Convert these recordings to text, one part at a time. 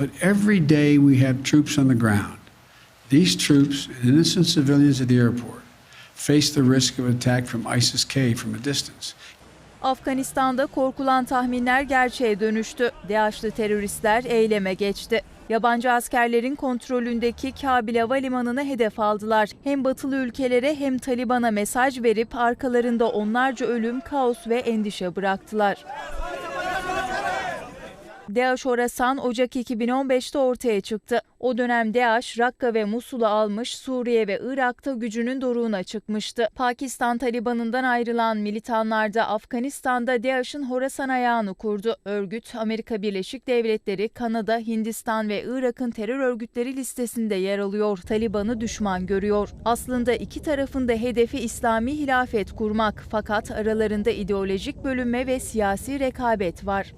But every day we have troops on the ground. These troops innocent civilians at the airport face the risk of attack from ISIS-K from a distance. Afganistan'da korkulan tahminler gerçeğe dönüştü. DAEŞ'lı teröristler eyleme geçti. Yabancı askerlerin kontrolündeki Kabil Havalimanı'nı hedef aldılar. Hem batılı ülkelere hem Taliban'a mesaj verip arkalarında onlarca ölüm, kaos ve endişe bıraktılar. DAEŞ Orasan Ocak 2015'te ortaya çıktı. O dönem DAEŞ, Rakka ve Musul'u almış, Suriye ve Irak'ta gücünün doruğuna çıkmıştı. Pakistan Taliban'ından ayrılan militanlar da Afganistan'da DAEŞ'in Horasan ayağını kurdu. Örgüt, Amerika Birleşik Devletleri, Kanada, Hindistan ve Irak'ın terör örgütleri listesinde yer alıyor. Taliban'ı düşman görüyor. Aslında iki tarafın da hedefi İslami hilafet kurmak fakat aralarında ideolojik bölünme ve siyasi rekabet var.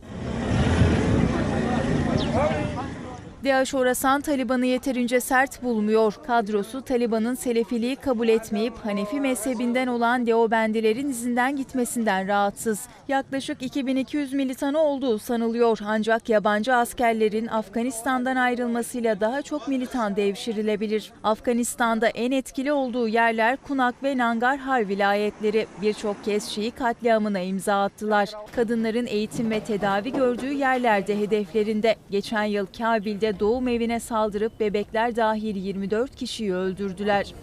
DAEŞ Orasan Taliban'ı yeterince sert bulmuyor. Kadrosu Taliban'ın Selefiliği kabul etmeyip Hanefi mezhebinden olan Deobendilerin izinden gitmesinden rahatsız. Yaklaşık 2200 militanı olduğu sanılıyor ancak yabancı askerlerin Afganistan'dan ayrılmasıyla daha çok militan devşirilebilir. Afganistan'da en etkili olduğu yerler Kunak ve Nangarhar vilayetleri. Birçok kez Şii katliamına imza attılar. Kadınların eğitim ve tedavi gördüğü yerlerde hedeflerinde. Geçen yıl Kabil'de doğum evine saldırıp bebekler dahil 24 kişiyi öldürdüler.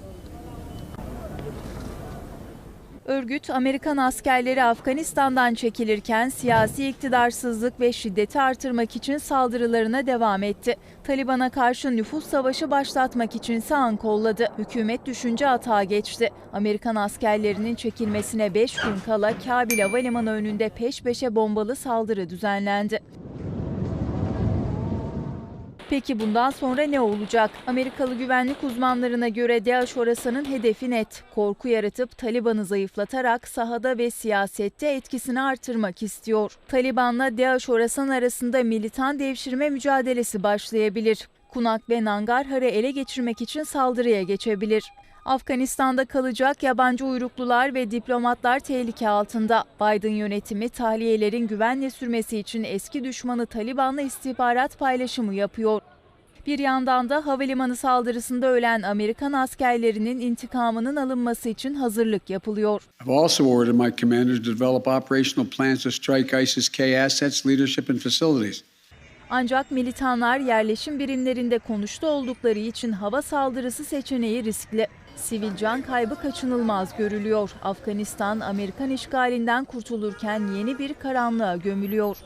Örgüt, Amerikan askerleri Afganistan'dan çekilirken siyasi iktidarsızlık ve şiddeti artırmak için saldırılarına devam etti. Taliban'a karşı nüfus savaşı başlatmak için an kolladı. Hükümet düşünce atağa geçti. Amerikan askerlerinin çekilmesine 5 gün kala Kabil Havalimanı önünde peş peşe bombalı saldırı düzenlendi. Peki bundan sonra ne olacak? Amerikalı güvenlik uzmanlarına göre DAEŞ Orasan'ın hedefi net. Korku yaratıp Taliban'ı zayıflatarak sahada ve siyasette etkisini artırmak istiyor. Taliban'la DAEŞ Orasan arasında militan devşirme mücadelesi başlayabilir. Kunak ve Nangarhar'ı ele geçirmek için saldırıya geçebilir. Afganistan'da kalacak yabancı uyruklular ve diplomatlar tehlike altında. Biden yönetimi tahliyelerin güvenle sürmesi için eski düşmanı Taliban'la istihbarat paylaşımı yapıyor. Bir yandan da havalimanı saldırısında ölen Amerikan askerlerinin intikamının alınması için hazırlık yapılıyor. I've Ancak militanlar yerleşim birimlerinde konuştu oldukları için hava saldırısı seçeneği riskli. Sivil can kaybı kaçınılmaz görülüyor. Afganistan Amerikan işgalinden kurtulurken yeni bir karanlığa gömülüyor.